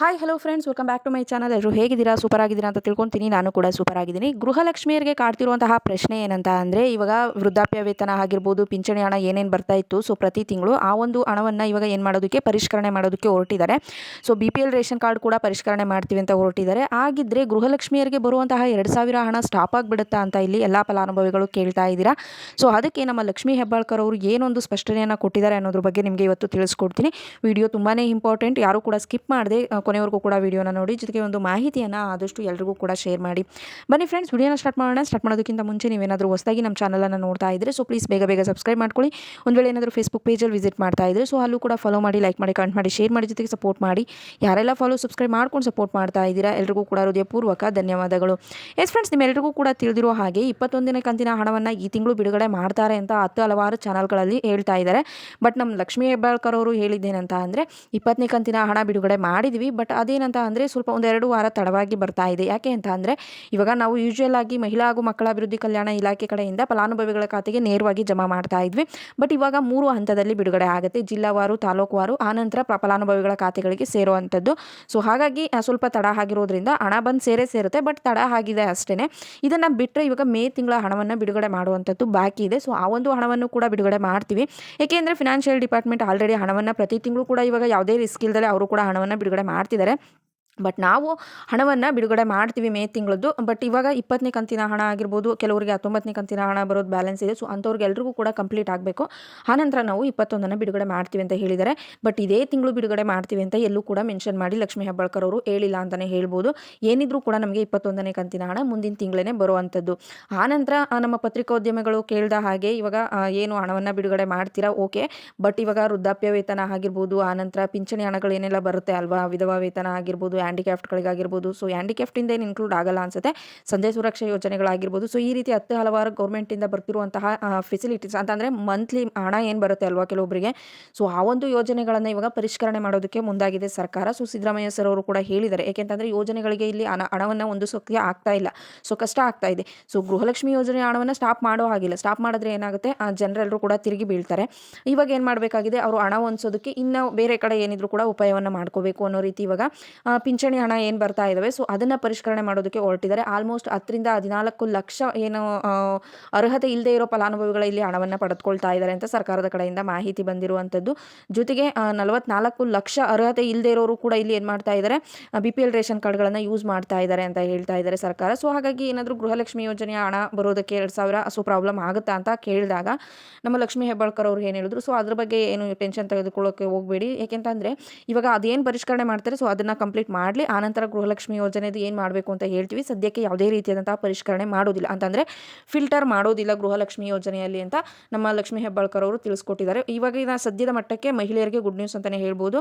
Hi hello friends welcome back to my channel ಎಲ್ಲರೂ ಹೇಗಿದ್ದೀರಾ? Super ಆಗಿದ್ದೀರಾ ಅಂತ ತಿಳ್ಕೊತೀನಿ. ನಾನು ಕೂಡ ಸೂಪರ್ ಆಗಿದ್ದೀನಿ. ಗೃಹಲಕ್ಷ್ಮಿಯರಿಗೆ ಕಾಡ್ತಿರುವಂತಹ ಪ್ರಶ್ನೆ ಏನಂತ ಅಂದರೆ, ಇವಾಗ ವೃದ್ಧಾಪ್ಯ ವೇತನ ಆಗಿರ್ಬೋದು, ಪಿಂಚಣಿ ಹಣ ಏನೇನು ಬರ್ತಾ ಇತ್ತು ಸೊ ಪ್ರತಿ ತಿಂಗಳು ಆ ಒಂದು ಹಣವನ್ನು ಇವಾಗ ಏನು ಮಾಡೋದಕ್ಕೆ? ಪರಿಷ್ಕರಣೆ ಮಾಡೋದಕ್ಕೆ ಹೊರಟಿದ್ದಾರೆ. So B P L ration card ಕೂಡ ಪರಿಷ್ಕರಣೆ ಮಾಡ್ತೀವಿ ಅಂತ ಹೊರಟಿದ್ದಾರೆ. ಆಗಿದ್ದರೆ ಗೃಹಲಕ್ಷ್ಮಿಯರಿಗೆ ಬರುವಂತಹ ಎರಡು ಸಾವಿರ ಹಣ ಸ್ಟಾಪ್ ಆಗಿಬಿಡುತ್ತಾ ಅಂತ ಇಲ್ಲಿ ಎಲ್ಲ ಫಲಾನುಭವಿಗಳು ಕೇಳ್ತಾ ಇದ್ದೀರಾ? ಸೊ ಅದಕ್ಕೆ ನಮ್ಮ ಲಕ್ಷ್ಮೀ ಹೆಬ್ಬಾಳ್ಕರ್ ಅವರು ಏನೊಂದು ಸ್ಪಷ್ಟನೆಯನ್ನು ಕೊಟ್ಟಿದ್ದಾರೆ ಅನ್ನೋದ್ರ ಬಗ್ಗೆ ನಿಮಗೆ ಇವತ್ತು ತಿಳಿಸ್ಕೊಡ್ತೀನಿ. ವಿಡಿಯೋ ತುಂಬಾ ಇಂಪಾರ್ಟೆಂಟ್ ಯಾರು ಕೂಡ ಸ್ಕಿಪ್ ಮಾಡದೆ ಕೊನೆವರೆಗೂ ಕೂಡ ವಿಡಿಯೋನ ನೋಡಿ, ಜೊತೆಗೆ ಒಂದು ಮಾಹಿತಿಯನ್ನು ಆದಷ್ಟು ಎಲ್ರಿಗೂ ಕೂಡ ಶೇರ್ ಮಾಡಿ. ಬನ್ನಿ ಫ್ರೆಂಡ್ಸ್ ವಿಡಿಯೋನ ಸ್ಟಾರ್ಟ್ ಮಾಡೋಣ. ಸ್ಟಾರ್ಟ್ ಮಾಡೋದಕ್ಕಿಂತ ಮುಂಚೆ ನೀವೇನಾದರೂ ಹೊಸದಾಗಿ ನಮ್ಮ ಚಾನಲನ್ನು ನೋಡ್ತಾ ಇದ್ದರೆ ಸೊ ಪ್ಲೀಸ್ ಬೇಗ ಬೇಗ ಸಬ್ಸ್ಕ್ರೈಬ್ ಮಾಡ್ಕೊಳ್ಳಿ. ಒಂದು ವೇಳೆ ಏನಾದರೂ ಫೇಸ್ಬುಕ್ ಪೇಜಲ್ಲಿ ವಿಸಿಟ್ ಮಾಡ್ತಾ ಇದ್ದರೆ ಸೊ ಅಲ್ಲೂ ಕೂಡ ಫಾಲೋ ಮಾಡಿ ಲೈಕ್ ಮಾಡಿ ಕಮೆಂಟ್ ಮಾಡಿ ಶೇರ್ ಮಾಡಿ, ಜೊತೆಗೆ ಸಪೋರ್ಟ್ ಮಾಡಿ. ಯಾರೆಲ್ಲ ಫಾಲೋ ಸಬ್ಸ್ಕ್ರೈಬ್ ಮಾಡ್ಕೊಂಡು ಸಪೋರ್ಟ್ ಮಾಡ್ತಾ ಇದ್ದೀರಾ, ಎಲ್ರಿಗೂ ಕೂಡ ಹೃದಯಪೂರ್ವಕ ಧನ್ಯವಾದಗಳು. ಎಸ್ ಫ್ರೆಂಡ್ಸ್ ನಿಮ್ಮೆಲ್ಲರಿಗೂ ಕೂಡ ತಿಳಿದಿರೋ ಹಾಗೆ ಇಪ್ಪತ್ತೊಂದನೇ ಕಂತಿನ ಹಣವನ್ನು ಈ ತಿಂಗಳು ಬಿಡುಗಡೆ ಮಾಡ್ತಾರೆ ಅಂತ ಹತ್ತು ಹಲವಾರು ಚಾನಲ್ಗಳಲ್ಲಿ ಹೇಳ್ತಾ ಇದ್ದಾರೆ ಬಟ್ ನಮ್ಮ ಲಕ್ಷ್ಮೀ ಹೆಬ್ಬಾಳ್ಕರ್ ಅವರು ಹೇಳಿದ್ದೇನಂತ ಅಂದರೆ, ಇಪ್ಪತ್ತನೇ ಕಂತಿನ ಹಣ ಬಿಡುಗಡೆ ಮಾಡಿದ್ವಿ ಬಟ್ ಅದೇನಂತ ಅಂದರೆ ಸ್ವಲ್ಪ ಒಂದೆರಡು ವಾರ ತಡವಾಗಿ ಬರ್ತಾ ಇದೆ. ಯಾಕೆ ಅಂತ ಅಂದರೆ ಇವಾಗ ನಾವು ಯೂಶುವಲ್ ಆಗಿ ಮಹಿಳಾ ಹಾಗೂ ಮಕ್ಕಳ ಅಭಿವೃದ್ಧಿ ಕಲ್ಯಾಣ ಇಲಾಖೆ ಕಡೆಯಿಂದ ಫಲಾನುಭವಿಗಳ ಖಾತೆಗೆ ನೇರವಾಗಿ ಜಮಾ ಮಾಡ್ತಾ ಇದ್ವಿ. ಬಟ್ ಇವಾಗ ಮೂರು ಹಂತದಲ್ಲಿ ಬಿಡುಗಡೆ ಆಗುತ್ತೆ. ಜಿಲ್ಲಾವಾರು, ತಾಲೂಕುವಾರು ಆನಂತರ ಫಲಾನುಭವಿಗಳ ಖಾತೆಗಳಿಗೆ ಸೇರುವಂಥದ್ದು. ಸೊ ಹಾಗಾಗಿ ಸ್ವಲ್ಪ ತಡ ಆಗಿರೋದ್ರಿಂದ ಹಣ ಬಂದು ಸೇರೇ ಸೇರುತ್ತೆ. ಬಟ್ ತಡ ಆಗಿದೆ ಅಷ್ಟೇ ಇದನ್ನು ಬಿಟ್ಟರೆ ಇವಾಗ ಮೇ ತಿಂಗಳ ಹಣವನ್ನು ಬಿಡುಗಡೆ ಮಾಡುವಂಥದ್ದು ಬಾಕಿ ಇದೆ. ಸೊ ಆ ಒಂದು ಹಣವನ್ನು ಕೂಡ ಬಿಡುಗಡೆ ಮಾಡ್ತೀವಿ. ಏಕೆಂದರೆ ಫಿನಾನ್ಷಿಯಲ್ ಡಿಪಾರ್ಟ್ಮೆಂಟ್ ಆಲ್ರೆಡಿ ಹಣವನ್ನು ಪ್ರತಿ ತಿಂಗಳು ಕೂಡ ಇವಾಗ ಯಾವುದೇ ರಿಸ್ಕ್ ಇಲ್ಲದೆ ಅವರು ಕೂಡ ಹಣವನ್ನು ಬಿಡುಗಡೆ ಮಾಡ್ತಿದ್ದಾರೆ. ಬಟ್ ನಾವು ಹಣವನ್ನು ಬಿಡುಗಡೆ ಮಾಡ್ತೀವಿ ಮೇ ತಿಂಗಳದ್ದು. ಬಟ್ ಇವಾಗ ಇಪ್ಪತ್ತನೇ ಕಂತಿನ ಹಣ ಆಗಿರ್ಬೋದು, ಕೆಲವರಿಗೆ ಹತ್ತೊಂಬತ್ತನೇ ಕಂತಿನ ಹಣ ಬರೋದು ಬ್ಯಾಲೆನ್ಸ್ ಇದೆ. ಸೊ ಅಂಥವ್ರಿಗೆ ಎಲ್ರಿಗೂ ಕೂಡ ಕಂಪ್ಲೀಟ್ ಆಗಬೇಕು. ಆನಂತರ ನಾವು ಇಪ್ಪತ್ತೊಂದನ್ನು ಬಿಡುಗಡೆ ಮಾಡ್ತೀವಿ ಅಂತ ಹೇಳಿದ್ದಾರೆ ಬಟ್ ಇದೇ ತಿಂಗಳು ಬಿಡುಗಡೆ ಮಾಡ್ತೀವಿ ಅಂತ ಎಲ್ಲೂ ಕೂಡ ಮೆನ್ಷನ್ ಮಾಡಿ ಲಕ್ಷ್ಮೀ ಹೆಬ್ಬಾಳ್ಕರ್ ಅವರು ಹೇಳಿಲ್ಲ ಅಂತಲೇ ಹೇಳ್ಬೋದು. ಏನಿದ್ರೂ ಕೂಡ ನಮಗೆ ಇಪ್ಪತ್ತೊಂದನೇ ಕಂತಿನ ಹಣ ಮುಂದಿನ ತಿಂಗಳೇ ಬರುವಂಥದ್ದು. ಆನಂತರ ನಮ್ಮ ಪತ್ರಿಕೋದ್ಯಮಿಗಳು ಕೇಳಿದ ಹಾಗೆ ಇವಾಗ ಏನು ಹಣವನ್ನು ಬಿಡುಗಡೆ ಮಾಡ್ತೀರಾ? ಓಕೆ ಬಟ್ ಇವಾಗ ವೃದ್ಧಾಪ್ಯ ವೇತನ ಆಗಿರ್ಬೋದು ಆನಂತರ ಪಿಂಚಣಿ ಹಣಗಳು ಏನೆಲ್ಲ ಬರುತ್ತೆ ಅಲ್ವಾ? ವಿಧವಾ ವೇತನ ಆಗಿರ್ಬೋದು ಹ್ಯಾಂಡಿಕ್ಯಾಫ್ಟ್ಗಳಿಗಾಗಿರ್ಬೋದು ಸೊ ಹ್ಯಾಂಡಿಕ್ಯಾಫ್ಟಿಂದ ಏನು ಇನ್ಕ್ಲೂಡ್ ಆಗಲ್ಲ ಅನ್ಸುತ್ತೆ. ಸಂಜೆ ಸುರಕ್ಷಾ ಯೋಜನೆಗಳಾಗಿರ್ಬೋದು. ಸೊ ಈ ರೀತಿ ಹತ್ತು ಹಲವಾರು ಗೌರ್ಮೆಂಟಿಂದ ಬರ್ತಿರುವಂತಹ ಫೆಸಿಲಿಟೀಸ್ ಅಂತಂದರೆ ಮಂತ್ಲಿ ಹಣ ಏನು ಬರುತ್ತೆ ಅಲ್ವಾ ಕೆಲವೊಬ್ಬರಿಗೆ ಸೊ ಆ ಒಂದು ಯೋಜನೆಗಳನ್ನು ಇವಾಗ ಪರಿಷ್ಕರಣೆ ಮಾಡೋದಕ್ಕೆ ಮುಂದಾಗಿದೆ ಸರ್ಕಾರ. ಸೊ ಸಿದ್ದರಾಮಯ್ಯ ಸರ್ ಅವರು ಕೂಡ ಹೇಳಿದ್ದಾರೆ. ಏಕೆಂತಂದರೆ ಯೋಜನೆಗಳಿಗೆ ಇಲ್ಲಿ ಹಣ, ಹಣವನ್ನು ಒಂದು ಸಕ್ರಿಯ ಆಗ್ತಾ ಇಲ್ಲ. ಸೊ ಕಷ್ಟ ಆಗ್ತಾ ಇದೆ. ಸೊ ಗೃಹಲಕ್ಷ್ಮಿ ಯೋಜನೆ ಹಣವನ್ನು ಸ್ಟಾಪ್ ಮಾಡೋ ಹಾಗಿಲ್ಲ. ಸ್ಟಾಪ್ ಮಾಡಿದ್ರೆ ಏನಾಗುತ್ತೆ? ಜನರೆಲ್ಲರೂ ಕೂಡ ತಿರುಗಿ ಬೀಳ್ತಾರೆ. ಇವಾಗ ಏನು ಮಾಡಬೇಕಾಗಿದೆ? ಅವರು ಹಣ ಹೊಂದಿಸೋದಕ್ಕೆ ಇನ್ನು ಬೇರೆ ಕಡೆ ಏನಿದ್ರು ಕೂಡ ಉಪಾಯವನ್ನು ಮಾಡ್ಕೋಬೇಕು ಅನ್ನೋ ರೀತಿ ಇವಾಗ ಪಿಂಚಣಿ ಹಣ ಏನು ಬರ್ತಾ ಇದ್ದಾವೆ ಸೊ ಅದನ್ನು ಪರಿಷ್ಕರಣೆ ಮಾಡೋದಕ್ಕೆ ಹೊರಟಿದ್ದಾರೆ. ಆಲ್ಮೋಸ್ಟ್ ಹತ್ತರಿಂದ ಹದಿನಾಲ್ಕು ಲಕ್ಷ ಏನು ಅರ್ಹತೆ ಇಲ್ಲದೆ ಇರೋ ಫಲಾನುಭವಿಗಳ ಇಲ್ಲಿ ಹಣವನ್ನು ಪಡೆದುಕೊಳ್ತಾ ಇದ್ದಾರೆ ಅಂತ ಸರ್ಕಾರದ ಕಡೆಯಿಂದ ಮಾಹಿತಿ ಬಂದಿರುವಂಥದ್ದು ಜೊತೆಗೆ ನಲವತ್ನಾಲ್ಕು ಲಕ್ಷ ಅರ್ಹತೆ ಇಲ್ಲದೆ ಇರೋರು ಕೂಡ ಇಲ್ಲಿ ಏನು ಮಾಡ್ತಾ ಇದ್ದಾರೆ ಬಿ ಪಿ ಎಲ್ ರೇಷನ್ ಕಾರ್ಡ್ಗಳನ್ನು ಯೂಸ್ ಮಾಡ್ತಾ ಇದ್ದಾರೆ ಅಂತ ಹೇಳ್ತಾ ಇದ್ದಾರೆ ಸರ್ಕಾರ. ಸೊ ಹಾಗಾಗಿ ಏನಾದರೂ ಗೃಹಲಕ್ಷ್ಮಿ ಯೋಜನೆಯ ಹಣ ಬರೋದಕ್ಕೆ ಎರಡು ಸಾವಿರ ಸೊ ಪ್ರಾಬ್ಲಮ್ ಆಗುತ್ತಾ ಅಂತ ಕೇಳಿದಾಗ ನಮ್ಮ ಲಕ್ಷ್ಮೀ ಹೆಬ್ಬಾಳ್ಕರ್ ಅವ್ರು ಏನು ಹೇಳಿದ್ರು ಸೊ ಅದ್ರ ಬಗ್ಗೆ ಏನು ಟೆನ್ಷನ್ ತೆಗೆದುಕೊಳ್ಳೋಕೆ ಹೋಗಬೇಡಿ. ಯಾಕೆಂತಂದರೆ ಇವಾಗ ಅದೇನು ಪರಿಷ್ಕರಣೆ ಮಾಡ್ತಾರೆ ಸೊ ಅದನ್ನು ಕಂಪ್ಲೀಟ್ ಮಾಡಲಿ ಆನಂತರ ಗೃಹಲಕ್ಷ್ಮಿ ಯೋಜನೆದು ಏನು ಮಾಡಬೇಕು ಅಂತ ಹೇಳ್ತೀವಿ. ಸದ್ಯಕ್ಕೆ ಯಾವುದೇ ರೀತಿಯಾದಂಥ ಪರಿಷ್ಕರಣೆ ಮಾಡೋದಿಲ್ಲ. ಅಂತಂದರೆ ಫಿಲ್ಟರ್ ಮಾಡೋದಿಲ್ಲ ಗೃಹಲಕ್ಷ್ಮಿ ಯೋಜನೆಯಲ್ಲಿ ಅಂತ ನಮ್ಮ ಲಕ್ಷ್ಮೀ ಹೆಬ್ಬಾಳ್ಕರ್ ಅವರು ತಿಳಿಸ್ಕೊಟ್ಟಿದ್ದಾರೆ. ಇವಾಗಿನ ಸದ್ಯದ ಮಟ್ಟಕ್ಕೆ ಮಹಿಳೆಯರಿಗೆ ಗುಡ್ ನ್ಯೂಸ್ ಅಂತಲೇ ಹೇಳ್ಬೋದು.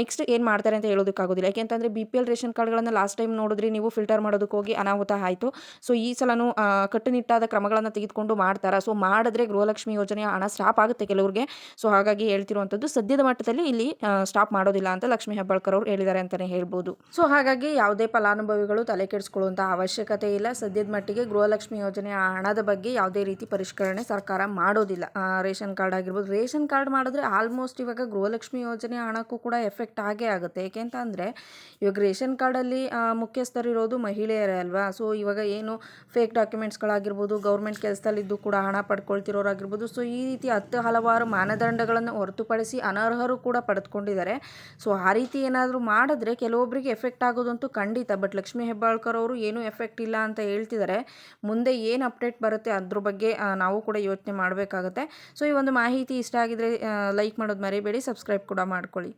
ನೆಕ್ಸ್ಟ್ ಏನು ಮಾಡ್ತಾರೆ ಅಂತ ಹೇಳೋದಕ್ಕಾಗೋದಿಲ್ಲ. ಯಾಕೆಂತಂದರೆ ಬಿ ಪಿ ಎಲ್ ರೇಷನ್ ಕಾರ್ಡ್ಗಳನ್ನು ಲಾಸ್ಟ್ ಟೈಮ್ ನೋಡಿದ್ರಿ ನೀವು ಫಿಲ್ಟರ್ ಮಾಡೋದಕ್ಕೆ ಹೋಗಿ ಅನಾಹುತ ಆಯಿತು. ಸೊ ಈ ಸಲನೂ ಕಟ್ಟುನಿಟ್ಟಾದ ಕ್ರಮಗಳನ್ನು ತೆಗೆದುಕೊಂಡು ಮಾಡ್ತಾರೆ? ಸೊ ಮಾಡಿದ್ರೆ ಗೃಹಲಕ್ಷ್ಮಿ ಯೋಜನೆಯ ಹಣ ಸ್ಟಾಪ್ ಆಗುತ್ತೆ ಕೆಲವರಿಗೆ. ಸೊ ಹಾಗಾಗಿ ಹೇಳ್ತಿರುವಂಥದ್ದು ಸದ್ಯದ ಮಟ್ಟದಲ್ಲಿ ಇಲ್ಲಿ ಸ್ಟಾಪ್ ಮಾಡೋದಿಲ್ಲ ಅಂತ ಲಕ್ಷ್ಮೀ ಹೆಬ್ಬಾಳ್ಕರ್ ಅವರು ಹೇಳಿದ್ದಾರೆ ಅಂತಲೇ ಹೇಳ್ಬೋದು. ಸೊ ಹಾಗಾಗಿ ಯಾವುದೇ ಫಲಾನುಭವಿಗಳು ತಲೆ ಕೆಡಿಸ್ಕೊಳ್ಳುವಂಥ ಅವಶ್ಯಕತೆ ಇಲ್ಲ. ಸದ್ಯದ ಮಟ್ಟಿಗೆ ಗೃಹಲಕ್ಷ್ಮಿ ಯೋಜನೆ ಹಣದ ಬಗ್ಗೆ ಯಾವುದೇ ರೀತಿ ಪರಿಷ್ಕರಣೆ ಸರ್ಕಾರ ಮಾಡೋದಿಲ್ಲ. ರೇಷನ್ ಕಾರ್ಡ್ ಆಗಿರ್ಬೋದು. ರೇಷನ್ ಕಾರ್ಡ್ ಮಾಡಿದ್ರೆ ಆಲ್ಮೋಸ್ಟ್ ಇವಾಗ ಗೃಹಲಕ್ಷ್ಮಿ ಯೋಜನೆ ಹಣಕ್ಕೂ ಕೂಡ ಎಫೆಕ್ಟ್ ಆಗೇ ಆಗುತ್ತೆ. ಏಕೆಂತ ಅಂದರೆ ಇವಾಗ ರೇಷನ್ ಕಾರ್ಡಲ್ಲಿ ಮುಖ್ಯಸ್ಥರಿರೋದು ಮಹಿಳೆಯರೇ ಅಲ್ವಾ? ಸೊ ಇವಾಗ ಏನು ಫೇಕ್ ಡಾಕ್ಯುಮೆಂಟ್ಸ್ಗಳಾಗಿರ್ಬೋದು ಗೌರ್ಮೆಂಟ್ ಕೆಲಸದಲ್ಲಿದ್ದು ಕೂಡ ಹಣ ಪಡ್ಕೊಳ್ತಿರೋರಾಗಿರ್ಬೋದು. ಸೊ ಈ ರೀತಿ ಹತ್ತು ಹಲವಾರು ಮಾನದಂಡಗಳನ್ನು ಹೊರತುಪಡಿಸಿ ಅನರ್ಹರು ಕೂಡ ಪಡೆದುಕೊಂಡಿದ್ದಾರೆ. ಸೊ ಆ ರೀತಿ ಏನಾದರೂ ಮಾಡಿದ್ರೆ ಕೆಲವೊಬ್ಬರಿಗೆ ಎಫೆಕ್ಟ್ ಆಗೋದಂತೂ ಖಂಡಿತ, ಬಟ್ ಲಕ್ಷ್ಮೀ ಹೆಬ್ಬಾಳ್ಕರ್ ಅವರು ಏನೂ ಎಫೆಕ್ಟ್ ಇಲ್ಲ ಅಂತ ಹೇಳ್ತಿದ್ದಾರೆ. ಮುಂದೆ ಏನು ಅಪ್ಡೇಟ್ ಬರುತ್ತೆ ಅದ್ರ ಬಗ್ಗೆ ನಾವು ಕೂಡ ಯೋಚನೆ ಮಾಡಬೇಕಾಗುತ್ತೆ. ಸೊ ಈ ಒಂದು ಮಾಹಿತಿ ಇಷ್ಟ ಆಗಿದ್ರೆ ಲೈಕ್ ಮಾಡೋದು ಮರಿಬೇಡಿ ಸಬ್ಸ್ಕ್ರೈಬ್ ಕೂಡ ಮಾಡ್ಕೊಳ್ಳಿ.